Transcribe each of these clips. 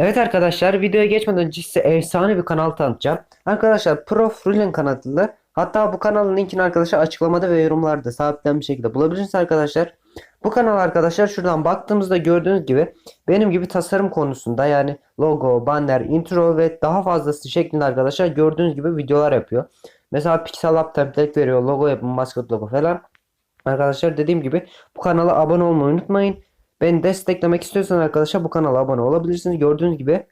Evet arkadaşlar videoya geçmeden önce size efsane bir kanal tanıtacağım. Arkadaşlar Prof Rulen kanalı. Hatta bu kanalın linkini arkadaşlar açıklamada ve yorumlarda sabitlenmiş şekilde bulabilirsiniz arkadaşlar. Bu kanal arkadaşlar şuradan baktığımızda gördüğünüz gibi benim gibi tasarım konusunda yani logo, banner, intro ve daha fazlası şeklinde arkadaşlar gördüğünüz gibi videolar yapıyor. Mesela Pixel Lab template veriyor, logo yapın, maskot logo falan. Arkadaşlar dediğim gibi bu kanala abone olmayı unutmayın. Beni desteklemek istiyorsanız arkadaşlar bu kanala abone olabilirsiniz. Gördüğünüz gibi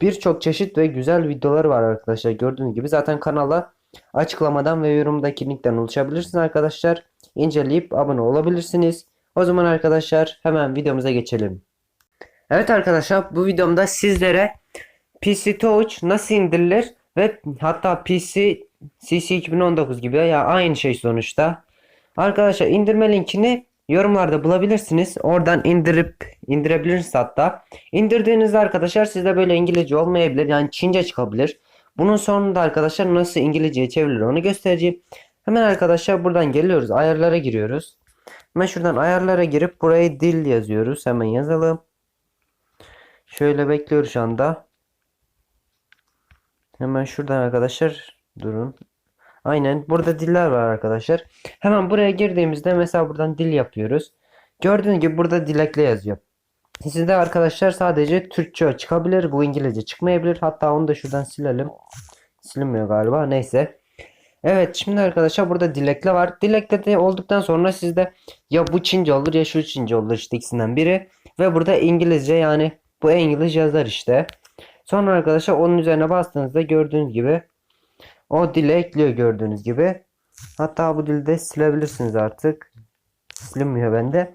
birçok çeşit ve güzel videoları var arkadaşlar. Gördüğünüz gibi zaten kanala açıklamadan ve yorumdaki linkten ulaşabilirsiniz arkadaşlar. İnceleyip abone olabilirsiniz. O zaman arkadaşlar hemen videomuza geçelim. Evet arkadaşlar bu videomda sizlere PC Touch nasıl indirilir ve hatta PC CC 2019 gibi ya aynı şey sonuçta. Arkadaşlar indirme linkini yorumlarda bulabilirsiniz. Oradan indirip indirebilirsiniz hatta. İndirdiğinizde arkadaşlar sizde böyle İngilizce olmayabilir. Yani Çince çıkabilir. Bunun sonunda arkadaşlar nasıl İngilizceye çevrilir onu göstereceğim. Hemen arkadaşlar buradan geliyoruz. Ayarlara giriyoruz. Hemen şuradan ayarlara girip buraya dil yazıyoruz. Hemen yazalım. Şöyle bekliyoruz şu anda. Hemen şuradan arkadaşlar durun. Aynen burada diller var arkadaşlar. Hemen buraya girdiğimizde mesela buradan dil yapıyoruz. Gördüğünüz gibi burada dilekle yazıyor. Sizde arkadaşlar sadece Türkçe çıkabilir. Bu İngilizce çıkmayabilir. Hatta onu da şuradan silelim. Silinmiyor galiba. Neyse. Evet şimdi arkadaşlar burada dilekle var. Dilekle de olduktan sonra sizde ya bu Çince olur ya şu Çince olur işte ikisinden biri. Ve burada İngilizce yani bu İngiliz yazar işte. Sonra arkadaşlar onun üzerine bastığınızda gördüğünüz gibi o dile ekliyor gördüğünüz gibi. Hatta bu dilde silebilirsiniz artık. Silinmiyor bende.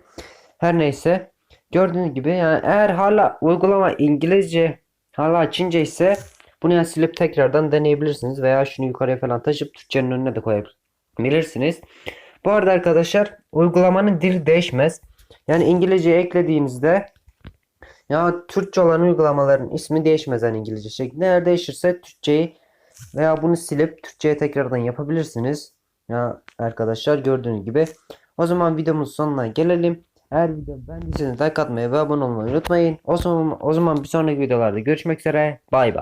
Her neyse. Gördüğünüz gibi yani eğer hala uygulama İngilizce hala Çince ise bunu yani silip tekrardan deneyebilirsiniz. Veya şunu yukarıya falan taşıp Türkçenin önüne de koyabilirsiniz. Bu arada arkadaşlar uygulamanın dili değişmez. Yani İngilizce eklediğinizde ya Türkçe olan uygulamaların ismi değişmez yani İngilizce şeklinde. Eğer değişirse Türkçeyi veya bunu silip Türkçe'ye tekrardan yapabilirsiniz. Ya arkadaşlar gördüğünüz gibi. O zaman videomuzun sonuna gelelim. Eğer video beğendiyseniz like atmayı ve abone olmayı unutmayın. O zaman, o zaman bir sonraki videolarda görüşmek üzere. Bay bay.